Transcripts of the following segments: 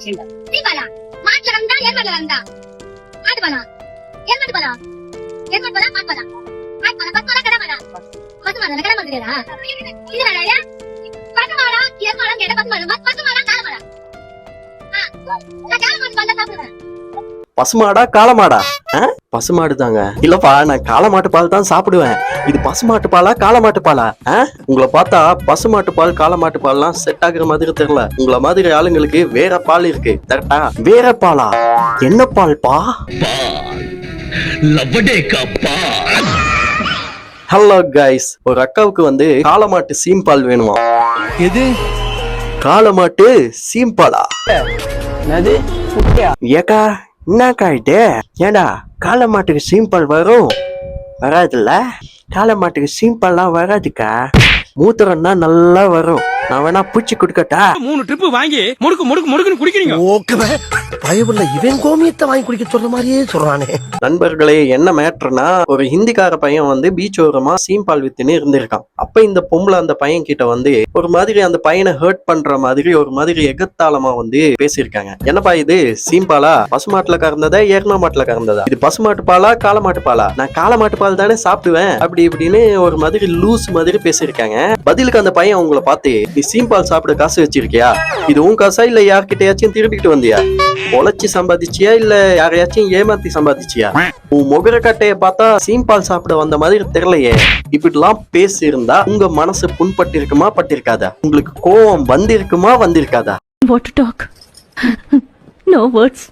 தீபாலா மாட்டுல வந்தா எருமல வந்தா. மாட்டு பழம் எருமட்டு பழம் எருமட்டு பழம் மாட்டு பழம் மாட்டு பழம் பத்து பழம் கடை பழம் பத்து மரம் கடை மரம் இது வேலையா பத்து மரம் எருமலம் கேட்ட பத்து மரம் பத்து மரம் கால மரம் பசுமாடா காலமாடா பசுமாடு தாங்க இல்லப்பா நான் காளமாட்டு பால் தான் சாப்பிடுவேன். இது பசுமாட்டு பாலா காளமாட்டு பாலா? உங்களை பார்த்தா பசுமாட்டு பால் காளமாட்டு பால்லாம் செட் ஆகுற மாதிரி தெரியல. உங்களை மாதிரி ஆளுங்களுக்கு வேற பால் இருக்கு. கரெக்டா வேற பாலா? என்ன பால்பா ஹலோ கைஸ் ஒரு அக்காவுக்கு வந்து காளமாட்டு சீம்பால் வேணுமா? எது? காளமாட்டு சீம்பாலா ஏக்கா என்னக்காயிட்டு? இது ஏண்டா காளை மாட்டுக்கு சிம்பிள் வரும்? வராதுல்ல? காளை மாட்டுக்கு சிம்பிள்லாம் வராதுக்கா. மூத்திரம்னா நல்லா வரும். நான் வேணா பூச்சி கொடுக்கட்டா? மூணு ட்ரிப் வாங்கி முடுக்கு முடுக்கு முடுக்குன்னு குடிக்கிறீங்க. ஓகே பயவுள்ள இவன் கோமியத்தை வாங்கி குடிக்க சொல்ற மாதிரியே சொல்றானே. நண்பர்களே என்ன மேட்ருனா ஒரு ஹிந்திக்கார பையன் வந்து பீச் ஓரமா சீம்பால் வித்துன்னு இருந்திருக்கான். அப்ப இந்த பொம்பளை அந்த பையன் கிட்ட வந்து ஒரு மாதிரி அந்த பையனை ஹர்ட் பண்ற மாதிரி ஒரு மாதிரி எகத்தாளமா வந்து பேசியிருக்காங்க. என்னப்பா இது? சீம்பாலா பசுமாட்டுல கறந்ததா எரும மாட்டுல கறந்ததா? இது பசுமாட்டு பாலா காளமாட்டு பாலா? நான் காளமாட்டு பால் தானே சாப்பிடுவேன். அப்படி இப்படின்னு ஒரு மாதிரி லூஸ் மாதிரி பேசியிருக்காங்க. பதிலுக்கு அந்த பையன் உங்களை பார்த்து நீ சீம்பால் சாப்பிட காசு வச்சிருக்கியா? இது உன் காசா இல்ல யார்கிட்டயாச்சும் திருப்பிட்டு வந்தியா? உழைச்சி சம்பாதிச்சியா இல்ல யாரையாச்சும் ஏமாத்தி சம்பாதிச்சியா? உன் முகர கட்டைய பார்த்தா சீம்பால் சாப்பிட வந்த மாதிரி தெரியலையே. இப்படிலாம் பேசியிருந்தா உங்க மனசு புண்பட்டிருக்குமா பட்டிருக்காதா? உங்களுக்கு கோவம் வந்திருக்குமா வந்திருக்காதா? வாட் டாக் நோ வேர்ட்ஸ்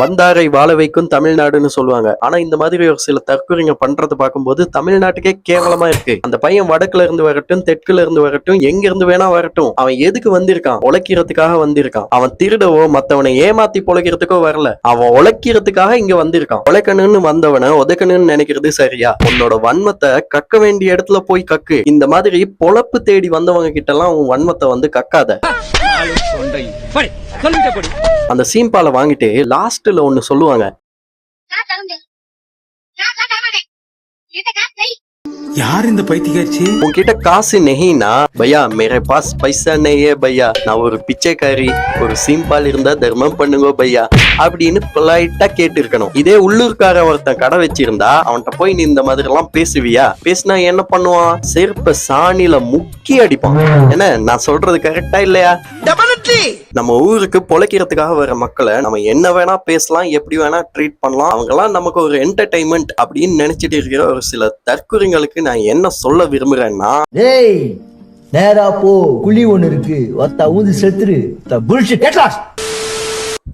வந்தாரை வாழ வைக்கும் தமிழ்நாடுன்னு சொல்லுவாங்க. ஆனா இந்த மாதிரி ஒரு சில தற்கொலைங்க பண்றத பார்க்கும்போது தமிழ்நாட்டுக்கே கேவலமா இருக்கு. அந்த பையன் வடக்குல இருந்து வரட்டும் தெற்குல இருந்து வரட்டும் எங்க இருந்து வேணா வரட்டும் அவன் எதுக்கு வந்திருக்கான்? உழைக்கிறதுக்காக வந்திருக்கான். அவன் திருடவோ மத்தவனை ஏமாத்தி பொழைக்கிறதுக்கோ வரல. அவன் உழைக்கிறதுக்காக இங்க வந்திருக்கான். உழைக்கணும்னு வந்தவனை உதைக்கணும்னு நினைக்கிறது சரியா? உன்னோட வன்மத்தை கக்க வேண்டிய இடத்துல போய் கக்கு. இந்த மாதிரி பொழப்பு தேடி வந்தவங்க கிட்ட எல்லாம் உன் வன்மத்தை வந்து கக்காத. படி சொல்லிட்ட படி. அந்த சீம்பாலை வாங்கிட்டு லாஸ்ட்ல ஒண்ணு சொல்லுவாங்க. யார் இந்த பைத்தியக்காரச்சி? உன்கிட்ட காசு நெஹினா பையா மேரே பாஸ் பைசா நெய்யே பையா. நான் ஒரு பிச்சைக்காரி ஒரு சிம்பால் இருந்தா தர்மம் பண்ணுங்க பையா. அப்படின்னு பொலைட்டா கேட்டு இருக்கணும் இதே உள்ளூர்கார ஒருத்தன் கடை வச்சிருந்தா அவன்கிட்ட போய் நீ இந்த மாதிரி எல்லாம் பேசுவியா? பேசினா என்ன பண்ணுவான்? செருப்ப சாணில முக்கி அடிப்பான். என்ன நான் சொல்றது கரெக்டா இல்லையா? நம்ம ஊருக்கு பொழைக்கிறதுக்காக வர மக்களை நம்ம என்ன வேணா பேசலாம் எப்படி வேணா ட்ரீட் பண்ணலாம். அவங்க எல்லாம் நமக்கு ஒரு என்டர்டைன்மெண்ட் அப்படின்னு நினைச்சிட்டு இருக்கிற ஒரு சில தற்குறிங்களுக்கு நான் என்ன சொல்ல விரும்புறேன்னா டேய் நேரா போ. குழி ஒண்ணு இருக்கு. ஒத்த ஊந்து செத்துரு.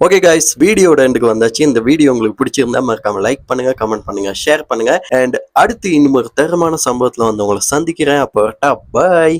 ஓகே கைஸ் வீடியோட எண்டுக்கு வந்தாச்சு. இந்த வீடியோ உங்களுக்கு பிடிச்சிருந்தா மறக்காம லைக் பண்ணுங்க கமெண்ட் பண்ணுங்க ஷேர் பண்ணுங்க. அண்ட் அடுத்து இன்னும் ஒரு தரமான சம்பவத்துல வந்து உங்களை சந்திக்கிறேன். அப்போ பாய்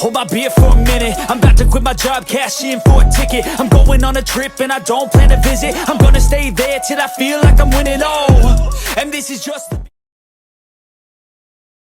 Hold my beer for a minute. I'm about to quit my job, cash in for a ticket. I'm going on a trip and I don't plan to visit. I'm gonna stay there till I feel like I'm winning. Oh, and this is just.